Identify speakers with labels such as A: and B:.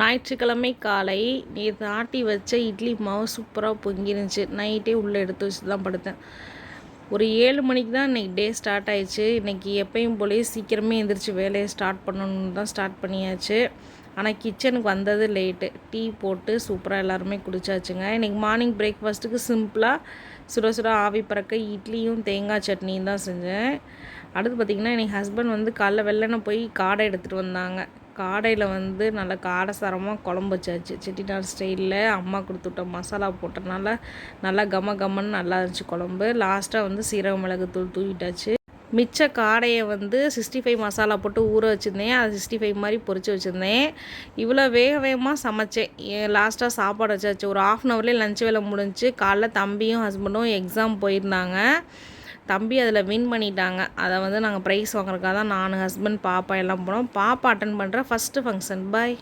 A: ஞாயிற்றுக்கிழமை காலை நேற்று ஆட்டி வச்ச இட்லி மாவு சூப்பராக பொங்கிருந்துச்சு. நைட்டே உள்ளே எடுத்து வச்சு தான் படுத்தேன். ஒரு ஏழு மணிக்கு தான் இன்றைக்கி டே ஸ்டார்ட் ஆயிடுச்சு. இன்றைக்கி எப்பயும் போலேயே சீக்கிரமே எந்திரிச்சு வேலையை ஸ்டார்ட் பண்ணணுன்னு தான் ஸ்டார்ட் பண்ணியாச்சு. ஆனால் கிச்சனுக்கு வந்தது லேட்டு டீ போட்டு சூப்பராக எல்லாருமே குடிச்சாச்சுங்க. இன்றைக்கி மார்னிங் பிரேக்ஃபாஸ்ட்டுக்கு சிம்பிளாக சுட சுட ஆவி பறக்க இட்லியும் தேங்காய் சட்னியும் தான் செஞ்சேன். அடுத்து பார்த்திங்கன்னா இன்றைக்கி ஹஸ்பண்ட் வந்து காலைல வெள்ளனை போய் காடை எடுத்துகிட்டு வந்தாங்க. காடையில் வந்து நல்லா காரசாரமாக குழம்பு வச்சாச்சு. செட்டிநாடு ஸ்டைலில் அம்மா கொடுத்துட்ட மசாலா போட்டனால நல்லா கம கம்மன்னு நல்லா இருந்துச்சு குழம்பு. லாஸ்ட்டாக வந்து சீரக மிளகு தூள் தூவிட்டாச்சு. மிச்ச காடையை வந்து சிக்ஸ்டி ஃபைவ் மசாலா போட்டு ஊற வச்சுருந்தேன். அதை சிக்ஸ்டி ஃபைவ் மாதிரி பொறிச்சு வச்சுருந்தேன். இவ்வளோ வேக வேகமாக சமைச்சேன். லாஸ்ட்டாக சாப்பாடு வச்சாச்சு. ஒரு ஆஃப் அன் ஹவர்லேயே லஞ்ச் வேலை முடிஞ்சு காலைல தம்பியும் ஹஸ்பண்டும் எக்ஸாம் போயிருந்தாங்க. தம்பி அதில் வின் பண்ணிட்டாங்க. அதை வந்து நாங்கள் ப்ரைஸ் வாங்குறதுக்காக தான் நான் ஹஸ்பண்ட் பாப்பா எல்லாம் போனோம். பாப்பா அட்டன் பண்ணுற ஃபஸ்ட்டு ஃபங்க்ஷன் பாய்